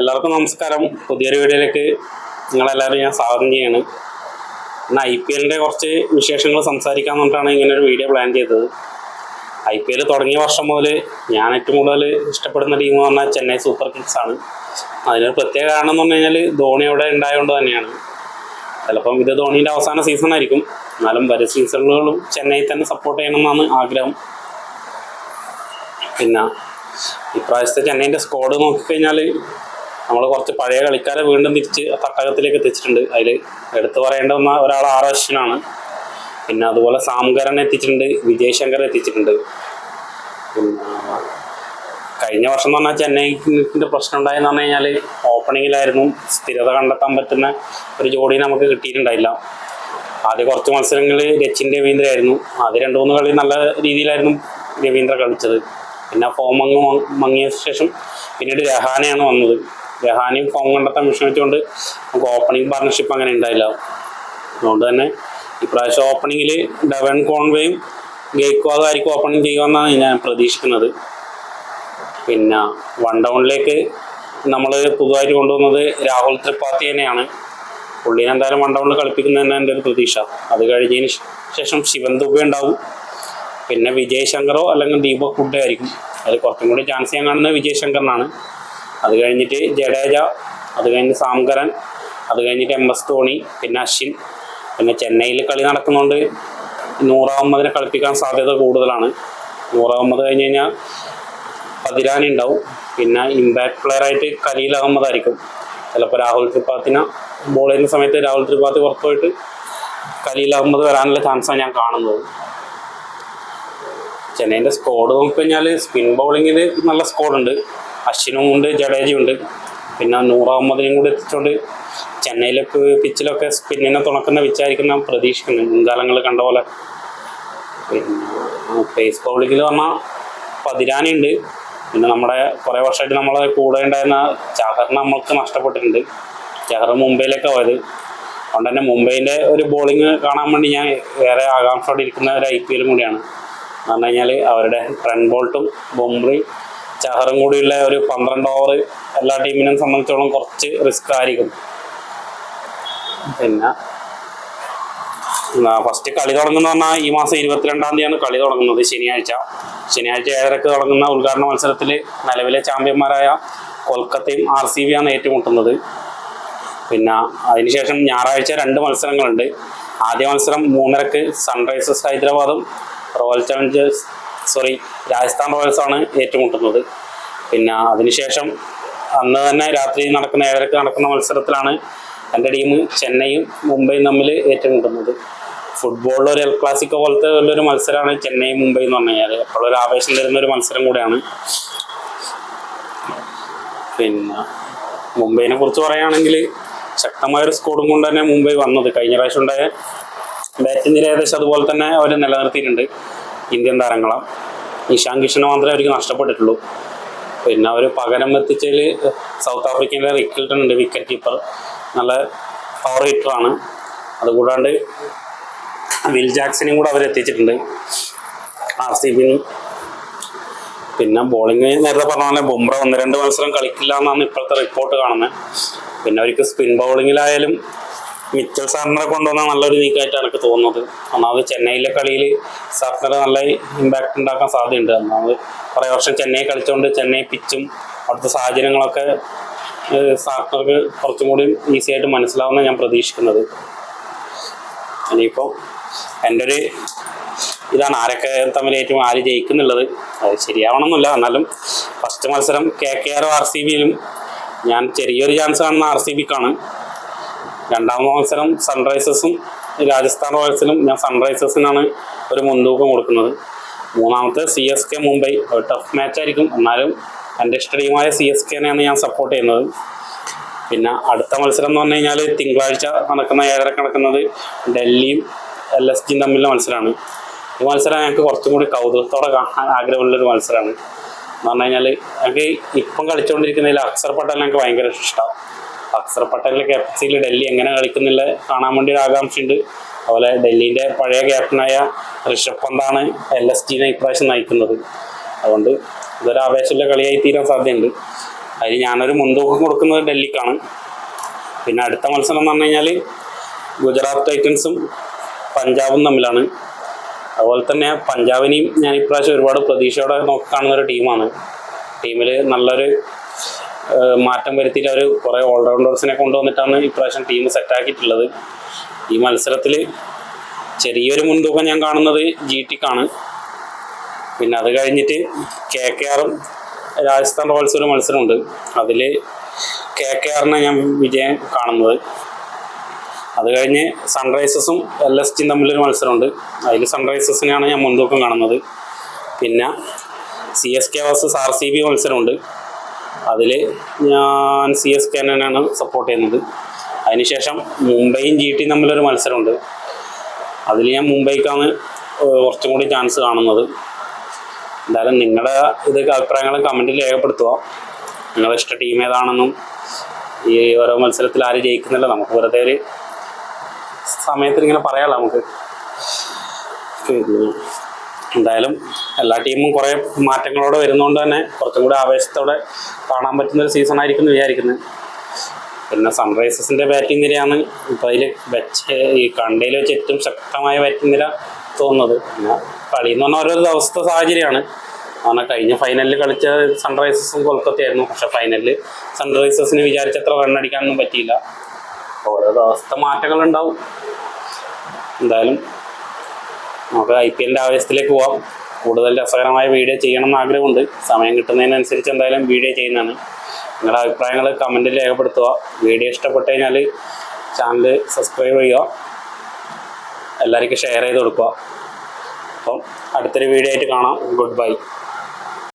എല്ലാവർക്കും നമസ്കാരം. പുതിയൊരു വീഡിയോയിലേക്ക് നിങ്ങളെല്ലാവരും ഞാൻ സ്വാഗതം ചെയ്യാണ്. ഇന്ന് ഐ പി എല്ലിന്റെ കുറച്ച് വിശേഷങ്ങൾ സംസാരിക്കാൻ വേണ്ടിയിട്ടാണ് ഇങ്ങനെ ഒരു വീഡിയോ പ്ലാൻ ചെയ്തത്. ഐ പി എൽ തുടങ്ങിയ വർഷം മുതൽ ഞാൻ ഏറ്റവും കൂടുതൽ ഇഷ്ടപ്പെടുന്ന ടീം എന്ന് പറഞ്ഞാൽ ചെന്നൈ സൂപ്പർ കിങ്സ് ആണ്. അതിനൊരു പ്രത്യേക കാരണം എന്ന് പറഞ്ഞു കഴിഞ്ഞാൽ ധോണി അവിടെ ഉണ്ടായതുകൊണ്ട് തന്നെയാണ്. ചിലപ്പം ഇത് ധോണിയുടെ അവസാന സീസൺ ആയിരിക്കും. എന്നാലും വരും സീസണുകളും ചെന്നൈ തന്നെ സപ്പോർട്ട് ചെയ്യണമെന്നാണ് ആഗ്രഹം. പിന്നെ ഇപ്രാവശ്യത്തെ ചെന്നൈന്റെ സ്ക്വാഡ് നോക്കിക്കഴിഞ്ഞാൽ നമ്മൾ കുറച്ച് പഴയ കളിക്കാരെ വീണ്ടും തിരിച്ച് തട്ടകത്തിലേക്ക് എത്തിച്ചിട്ടുണ്ട്. അതിൽ എടുത്തു പറയേണ്ട ഒന്ന ഒരാൾ ആർ അശ്വിനാണ് പിന്നെ അതുപോലെ സാംകരൻ എത്തിച്ചിട്ടുണ്ട് വിജയ് ശങ്കർ എത്തിച്ചിട്ടുണ്ട്. പിന്നെ കഴിഞ്ഞ വർഷം എന്ന് പറഞ്ഞാൽ ചെന്നൈക്കിന്റെ പ്രശ്നം ഉണ്ടായെന്ന് പറഞ്ഞു കഴിഞ്ഞാൽ ഓപ്പണിങ്ങിലായിരുന്നു. സ്ഥിരത കണ്ടെത്താൻ പറ്റുന്ന ഒരു ജോഡി നമുക്ക് കിട്ടിയിട്ടുണ്ടായില്ല. ആദ്യ കുറച്ച് മത്സരങ്ങളിൽ രച്ചിൻ രവീന്ദ്രയായിരുന്നു ആദ്യ രണ്ട് മൂന്ന് കളി നല്ല രീതിയിലായിരുന്നു രവീന്ദ്ര കളിച്ചത്. പിന്നെ ഫോം അങ്ങ് മങ്ങിയ ശേഷം പിന്നീട് രഹാനയാണ് വന്നത്. രഹാനയും ഫോം കണ്ടെത്താൻ വെച്ചുകൊണ്ട് നമുക്ക് ഓപ്പണിംഗ് പാർട്ണർഷിപ്പ് അങ്ങനെ ഉണ്ടായില്ല അതുകൊണ്ട് തന്നെ ഇപ്രാവശ്യം ഓപ്പണിങ്ങിൽ ഡവൻ കോൺവേയും ഗെയ്ക്വാദും ആയിരിക്കും ഓപ്പണിംഗ് ചെയ്യുമെന്നാണ് ഞാൻ പ്രതീക്ഷിക്കുന്നത്. പിന്നെ വൺ ഡൗണിലേക്ക് നമ്മൾ പുതുതായിട്ട് കൊണ്ടുവന്നത് രാഹുൽ ത്രിപാഠി തന്നെയാണ്. പുള്ളിനെ എന്തായാലും വൺ ഡൗണിൽ കളിപ്പിക്കുന്നതന്നെ എന്റെ ഒരു പ്രതീക്ഷ. അത് കഴിഞ്ഞതിന് ശേഷം ശിവൻ ദുബെ ഉണ്ടാവും. പിന്നെ വിജയ് ശങ്കറോ അല്ലെങ്കിൽ ദീപക് ഹുഡ ആയിരിക്കും. അതിൽ കുറച്ചും കൂടി ചാൻസ് ഞാൻ കാണുന്നത് വിജയ് ശങ്കറിനാണ്. അത് കഴിഞ്ഞിട്ട് ജഡേജ അത് കഴിഞ്ഞ് സാംകരൻ അത് കഴിഞ്ഞിട്ട് എം എസ് ധോണി പിന്നെ അശ്വിൻ. പിന്നെ ചെന്നൈയിൽ കളി നടക്കുന്നതുകൊണ്ട് നൂറാമതിനെ കളിപ്പിക്കാൻ സാധ്യത കൂടുതലാണ്. നൂറാമത് കഴിഞ്ഞ് കഴിഞ്ഞാൽ പതിരാനി ഉണ്ടാവും. പിന്നെ ഇമ്പാക്ട് പ്ലെയർ ആയിട്ട് കലീൽ അഹമ്മദ് ആയിരിക്കും ചിലപ്പോൾ രാഹുൽ ത്രിപാത്തിനെ ബോൾ ചെയ്യുന്ന സമയത്ത് രാഹുൽ ത്രിപാത്തി പുറത്തു പോയിട്ട് കലീൽ അഹമ്മദ് വരാനുള്ള ചാൻസാണ് ഞാൻ കാണുന്നത്. ചെന്നൈന്റെ സ്കോഡ് നോക്കിക്കഴിഞ്ഞാൽ സ്പിൻ ബൗളിങ്ങിൽ നല്ല സ്കോഡുണ്ട് അശ്വിനും ഉണ്ട് ജഡേജയും ഉണ്ട്. പിന്നെ നൂറാമതിനും കൂടി എത്തിച്ചുകൊണ്ട് ചെന്നൈയിലെ പ് പിച്ചിലൊക്കെ സ്പിന്നിനെ തുണക്കുന്ന വിചാരിക്കുന്ന പ്രതീക്ഷിക്കുന്നു മുൻകാലങ്ങൾ കണ്ട പോലെ. പിന്നെ പേസ് ബൗളിങ്ങിൽ പറഞ്ഞാൽ പതിരാനുണ്ട് പിന്നെ നമ്മുടെ കുറേ വർഷമായിട്ട് നമ്മളെ കൂടെ ഉണ്ടായിരുന്ന ചഹർ നമ്മൾക്ക് നഷ്ടപ്പെട്ടിട്ടുണ്ട്. ചഹർ മുംബൈയിലേക്ക് പോയത്. അതുകൊണ്ട് തന്നെ മുംബൈന്റെ ഒരു ബോളിങ് കാണാൻ വേണ്ടി ഞാൻ വേറെ ആകാംക്ഷയോടെ ഇരിക്കുന്ന ഒരു ഐ പി എല്ലും കൂടിയാണ്. എന്ന് പറഞ്ഞു കഴിഞ്ഞാൽ അവരുടെ റൺ ബോൾട്ടും ബൊംബ്രി ചഹറും കൂടിയുള്ള ഒരു പന്ത്രണ്ട് ഓവർ എല്ലാ ടീമിനും സംബന്ധിച്ചോളം കുറച്ച് റിസ്ക് ആയിരിക്കും. പിന്നെ ഫസ്റ്റ് കളി തുടങ്ങുന്ന പറഞ്ഞാൽ ഈ മാസം ഇരുപത്തിരണ്ടാം തീയതിയാണ് കളി തുടങ്ങുന്നത് ശനിയാഴ്ച. ശനിയാഴ്ച ഏഴരക്ക് തുടങ്ങുന്ന ഉദ്ഘാടന മത്സരത്തിൽ നിലവിലെ ചാമ്പ്യന്മാരായ കൊൽക്കത്തയും ആർ സി ബിയാണ് ഏറ്റുമുട്ടുന്നത്. പിന്നെ അതിനുശേഷം ഞായറാഴ്ച രണ്ട് മത്സരങ്ങളുണ്ട്. ആദ്യ മത്സരം മൂന്നരക്ക് സൺറൈസേഴ്സ് ഹൈദരാബാദും റോയൽ ചലഞ്ചേഴ്സ് സോറി രാജസ്ഥാൻ റോയൽസാണ് ഏറ്റുമുട്ടുന്നത് പിന്നെ അതിനുശേഷം അന്ന് തന്നെ രാത്രി നടക്കുന്ന ഏഴരക്ക് നടക്കുന്ന മത്സരത്തിലാണ് എന്റെ ടീം ചെന്നൈയും മുംബൈയും തമ്മിൽ ഏറ്റുമുട്ടുന്നത് ഫുട്ബോളിൽ ഒരു എൽ ക്ലാസിക്കോ പോലത്തെ വലിയൊരു മത്സരമാണ് ചെന്നൈ മുംബൈ എന്ന് പറഞ്ഞു കഴിഞ്ഞാൽ എപ്പോഴൊരു ആവേശം തരുന്ന ഒരു മത്സരം കൂടെയാണ്. പിന്നെ മുംബൈനെ കുറിച്ച് പറയുകയാണെങ്കിൽ ശക്തമായ ഒരു സ്കോഡും കൊണ്ട് തന്നെ മുംബൈ വന്നത്. കഴിഞ്ഞ പ്രാവശ്യം ഉണ്ടായ ബാറ്റിംഗ് ഏകദേശം അതുപോലെ തന്നെ അവർ നിലനിർത്തിയിട്ടുണ്ട്. ഇന്ത്യൻ താരങ്ങളാണ് ഇഷാൻ കിഷനെ മാത്രമേ അവർക്ക് നഷ്ടപ്പെട്ടിട്ടുള്ളൂ. പിന്നെ അവർ പകരം എത്തിച്ചതിൽ സൗത്ത് ആഫ്രിക്കയിലെ റിക്കിൾട്ടൺ ഉണ്ട് വിക്കറ്റ് കീപ്പർ. നല്ല പവർ ഹിറ്ററാണ് അതുകൂടാണ്ട് വിൽ ജാക്സനെയും കൂടെ അവർ എത്തിച്ചിട്ടുണ്ട്. ആർ സി ബിന്. പിന്നെ ബോളിങ് നേരത്തെ പറഞ്ഞ പോലെ ബുംറ ഒന്ന് രണ്ട് മത്സരം കളിക്കില്ല എന്നാണ് ഇപ്പോഴത്തെ റിപ്പോർട്ട് കാണുന്നത് പിന്നെ അവർക്ക് സ്പിൻ ബൗളിങ്ങിലായാലും മിച്ചൽ സാറിനെ കൊണ്ടുവന്ന നല്ലൊരു നീക്കമായിട്ടാണ് എനിക്ക് തോന്നുന്നത്. ഒന്നാമത് ചെന്നൈയിലെ കളിയിൽ സാറിന് നല്ല ഇമ്പാക്റ്റ് ഉണ്ടാക്കാൻ സാധ്യതയുണ്ട്. ഒന്നാമത് കുറേ വർഷം ചെന്നൈ കളിച്ചുകൊണ്ട് ചെന്നൈ പിച്ചും അവിടുത്തെ സാഹചര്യങ്ങളൊക്കെ സാറിനർക്ക് കുറച്ചും കൂടി ഈസി ആയിട്ട് മനസ്സിലാവുന്ന ഞാൻ പ്രതീക്ഷിക്കുന്നത്. ഇനിയിപ്പോൾ എന്റെ ഒരു ഇതാണ് ആരൊക്കെ തമ്മിൽ ഏറ്റവും ആര് ജയിക്കുന്നുള്ളത്. അത് ശരിയാവണമെന്നില്ല. എന്നാലും ഫസ്റ്റ് മത്സരം കെ കെ ആറും ആർ സി ബിയിലും ഞാൻ ചെറിയൊരു ചാൻസ് കാണുന്ന ആർ സി ബിക്കാണ് രണ്ടാമത്തെ മത്സരം സൺറൈസേഴ്സും രാജസ്ഥാൻ റോയൽസിലും ഞാൻ സൺറൈസേഴ്സിനാണ് ഒരു മുൻതൂക്കം കൊടുക്കുന്നത്. മൂന്നാമത്തെ C S K Mumbai tough match ആയിരിക്കും. എന്നാലും എന്റെ ഇഷ്ട ടീമായ സി എസ് കെനെയാണ് ഞാൻ സപ്പോർട്ട് ചെയ്യുന്നത്. പിന്നെ അടുത്ത മത്സരം എന്ന് പറഞ്ഞു കഴിഞ്ഞാൽ തിങ്കളാഴ്ച നടക്കുന്ന ഏഴര നടക്കുന്നത് ഡൽഹിയും എൽ എസ് ജിയും തമ്മിലുള്ള മത്സരമാണ് ഈ മത്സരം ഞങ്ങൾക്ക് കുറച്ചും കൂടി കൗതുകത്തോടെ കാണാൻ ആഗ്രഹമുള്ളൊരു മത്സരമാണ് എന്ന് പറഞ്ഞു കഴിഞ്ഞാൽ ഞങ്ങൾക്ക് ഇപ്പം കളിച്ചുകൊണ്ടിരിക്കുന്നതിൽ അക്സർ പട്ടേൽ ഞങ്ങൾക്ക് ഭയങ്കര ഇഷ്ടമാണ് അക്സർ പട്ടേലിന്റെ ക്യാപ്റ്റൻസിയിൽ ഡൽഹി എങ്ങനെ കളിക്കുന്നില്ല കാണാൻ വേണ്ടി ഒരു ആകാംക്ഷയുണ്ട്. അതുപോലെ ഡൽഹിന്റെ പഴയ ക്യാപ്റ്റനായ ഋഷഭ് പന്താണ് എൽ എസ് ജിനെ ഇപ്രാവശ്യം നയിക്കുന്നത്. അതുകൊണ്ട് ഇതൊരു ആവേശമുള്ള കളിയായി തീരാൻ സാധ്യതയുണ്ട്. അതിൽ ഞാനൊരു മുൻതൂക്കം കൊടുക്കുന്നത് ഡൽഹിക്കാണ്. പിന്നെ അടുത്ത മത്സരം എന്ന് പറഞ്ഞു കഴിഞ്ഞാൽ ഗുജറാത്ത് ടൈറ്റൻസും പഞ്ചാബും തമ്മിലാണ്. അതുപോലെ തന്നെ പഞ്ചാബിനെയും ഞാൻ ഇപ്രാവശ്യം ഒരുപാട് പ്രതീക്ഷയോടെ നോക്കി കാണുന്ന ഒരു ടീമാണ്. ടീമിൽ നല്ലൊരു മാറ്റം വരുത്തിയിട്ട് അവർ കുറേ ഓൾറൗണ്ടേഴ്സിനെ കൊണ്ടുവന്നിട്ടാണ് ഇപ്രാവശ്യം ടീം സെറ്റാക്കിയിട്ടുള്ളത് ഈ മത്സരത്തിൽ ചെറിയൊരു മുൻതൂക്കം ഞാൻ കാണുന്നത് ജി ടിക്കാണ് പിന്നെ അത് കഴിഞ്ഞിട്ട് കെ കെ ആറും രാജസ്ഥാൻ റോയൽസ് ഒരു മത്സരമുണ്ട്. അതിൽ കെ കെ ആറിനെ ഞാൻ വിജയം കാണുന്നത്. അത് കഴിഞ്ഞ് സൺറൈസേഴ്സും എൽ എസ് ടിയും തമ്മിലൊരു മത്സരമുണ്ട്. അതിൽ സൺറൈസേഴ്സിനെയാണ് ഞാൻ മുൻതൂക്കം കാണുന്നത്. പിന്നെ C S K versus R C B മത്സരമുണ്ട്. അതിൽ ഞാൻ സി എസ് കാനനാണ് സപ്പോർട്ട് ചെയ്യുന്നത്. അതിനുശേഷം മുംബൈയും ജി ടിയും തമ്മിലൊരു മത്സരമുണ്ട്. അതിൽ ഞാൻ മുംബൈക്കാണ് കുറച്ചും കൂടി ചാൻസ് കാണുന്നത്. എന്തായാലും നിങ്ങളുടെ ഇത് അഭിപ്രായങ്ങൾ കമന്റിൽ രേഖപ്പെടുത്തുക. നിങ്ങളുടെ ഇഷ്ട ടീം ഏതാണെന്നും ഈ ഓരോ മത്സരത്തിൽ ആര് ജയിക്കുന്നില്ല നമുക്ക് വെറുതെ ഒരു സമയത്തിൽ ഇങ്ങനെ പറയാമല്ലോ നമുക്ക്. എന്തായാലും എല്ലാ ടീമും കുറേ മാറ്റങ്ങളോടെ വരുന്നതുകൊണ്ട് തന്നെ കുറച്ചും കൂടി ആവേശത്തോടെ കാണാൻ പറ്റുന്ന ഒരു സീസൺ ആയിരിക്കും എന്ന് വിചാരിക്കുന്നത് പിന്നെ സൺറൈസേഴ്സിന്റെ ബാറ്റിംഗ് നിരയാണ് ഇപ്പോൾ അതിൽ വെച്ച് ഈ കണ്ടയിൽ വെച്ച് ഏറ്റവും ശക്തമായ ബാറ്റിംഗ് നിര തോന്നുന്നത്. പിന്നെ കളി എന്ന് പറഞ്ഞാൽ ഓരോ അവസ്ഥ സാഹചര്യമാണ്. കാരണം കഴിഞ്ഞ ഫൈനലിൽ കളിച്ച സൺറൈസേഴ്സും കൊൽക്കത്തയായിരുന്നു പക്ഷെ ഫൈനലിൽ സൺറൈസേഴ്സിന് വിചാരിച്ചത്ര റൺ അടിക്കാനൊന്നും പറ്റിയില്ല. ഓരോ ദിവസത്തെ മാറ്റങ്ങൾ ഉണ്ടാവും എന്തായാലും നമുക്ക് ഐ പി എല്ലിന്റെ ആവേശത്തിലേക്ക് പോവാം. കൂടുതൽ രസകരമായ വീഡിയോ ചെയ്യണം എന്ന് ആഗ്രഹമുണ്ട്. സമയം കിട്ടുന്നതിനനുസരിച്ച് എന്തായാലും വീഡിയോ ചെയ്യുന്നതാണ്. നിങ്ങളുടെ അഭിപ്രായങ്ങൾ കമന്റിൽ രേഖപ്പെടുത്തുക. വീഡിയോ ഇഷ്ടപ്പെട്ട് കഴിഞ്ഞാൽ ചാനൽ സബ്സ്ക്രൈബ് ചെയ്യുക. എല്ലാവർക്കും ഷെയർ ചെയ്ത് കൊടുക്കുക. അപ്പം അടുത്തൊരു വീഡിയോ ആയിട്ട് കാണാം. Good bye.